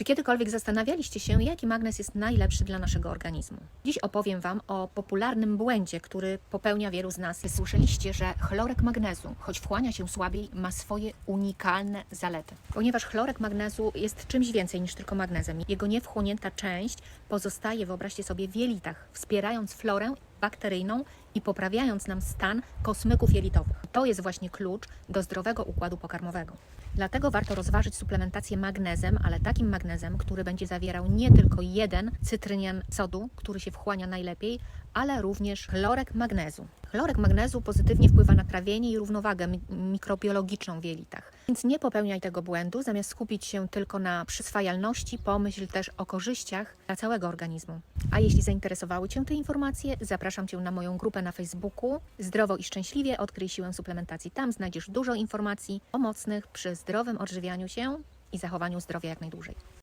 Czy kiedykolwiek zastanawialiście się, jaki magnez jest najlepszy dla naszego organizmu? Dziś opowiem Wam o popularnym błędzie, który popełnia wielu z nas. Słyszeliście, że chlorek magnezu, choć wchłania się słabiej, ma swoje unikalne zalety. Ponieważ chlorek magnezu jest czymś więcej niż tylko magnezem. Jego niewchłonięta część pozostaje, wyobraźcie sobie, w jelitach, wspierając florę bakteryjną i poprawiając nam stan kosmyków jelitowych. To jest właśnie klucz do zdrowego układu pokarmowego. Dlatego warto rozważyć suplementację magnezem, ale takim magnezem, który będzie zawierał nie tylko jeden cytrynian sodu, który się wchłania najlepiej, ale również chlorek magnezu. Chlorek magnezu pozytywnie wpływa na trawienie i równowagę mi- mikrobiologiczną w jelitach. Więc nie popełniaj tego błędu, zamiast skupić się tylko na przyswajalności, pomyśl też o korzyściach dla całego organizmu. A jeśli zainteresowały Cię te informacje, zapraszam Cię na moją grupę na Facebooku Zdrowo i Szczęśliwie Odkryj Siłę Suplementacji. Tam znajdziesz dużo informacji pomocnych przy zdrowym odżywianiu się i zachowaniu zdrowia jak najdłużej.